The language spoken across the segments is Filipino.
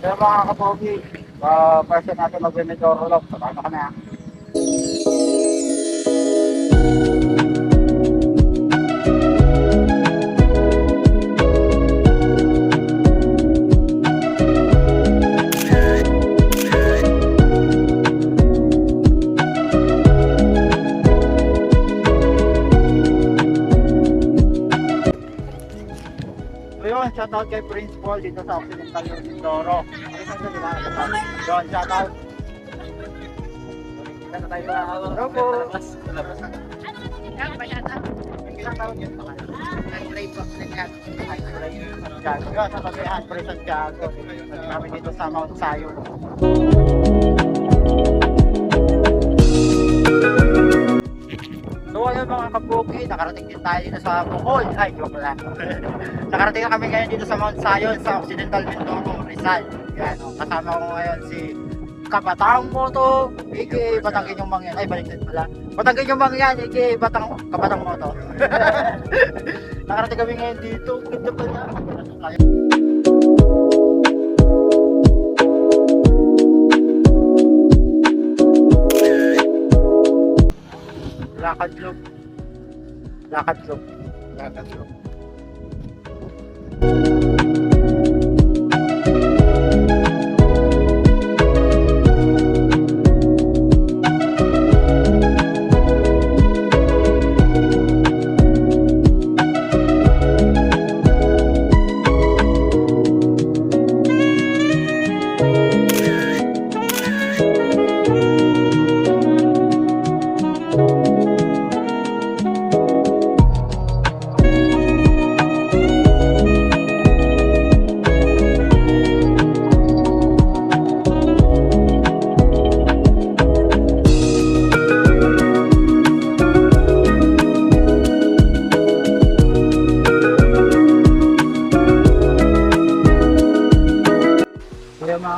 Kaya mga kapogi, uh, person natin mag-medoro log. Paano kami ah? Yun, shoutout kay Prince Paul dito sa Occidental Mindoro. Ayun na diba? Yun, shoutout. Kita na tayo sa Hello po. Ilang taon yun pa kayo? Santiago. Yun, sa Tabihan, Prince Santiago. Kami dito sa Mount Zion. So nakarating din tayo dito sa Bukol. Ay, joke lang. nakarating na kami ngayon dito sa Mount Zion sa Occidental Mindoro, Rizal. Yan, oh, kasama ko ngayon si Kabatang Moto, aka Batang Inyong Mangyan. Ay, baliktad pala. Batang Inyong Mangyan, aka Batang, Kabatang Moto. nakarating kami ngayon dito. Ganda. Lakad loop. Lakad loop. Lakad loop.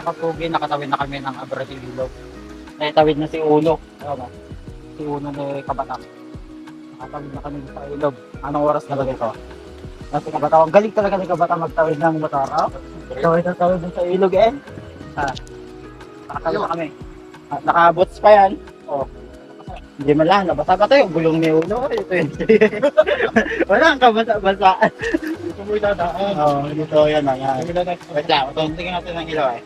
Mga kapugi, nakatawid na kami ng Abrati Ilog. Nakitawid na si Uno. Ano? Si Uno ni Kabatang. Nakatawid na kami sa ilog. Anong oras na ba ito? Nasa Kabatang. Ang galing talaga ni Kabatang magtawid ng motor. Oh? Tawid na tawid sa ilog eh. Ha? Nakatawid na kami. Ah, Naka-boots pa yan. Oh. Hindi man lang, nabasa pa tayo. Gulong ni Uno. Ito yun. Wala kang kabasa-basa. Ito mo itadaan. Oo, dito yan na na. Wait lang, tingnan natin ng ilaw eh.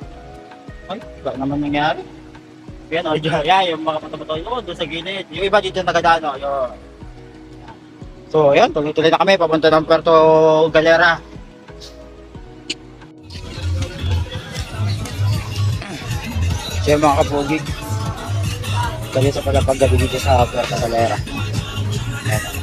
Ay, ba naman nangyari? Yan o, dyan, yan, yung mga pato-pato yun, doon sa gilid. Yung iba dito nagadaan o, yun. So, yan, tuloy-tuloy na kami, papunta ng Puerto Galera. So, yung mga kapugig, dali sa pala paggabi dito sa Puerto Galera. Ayan.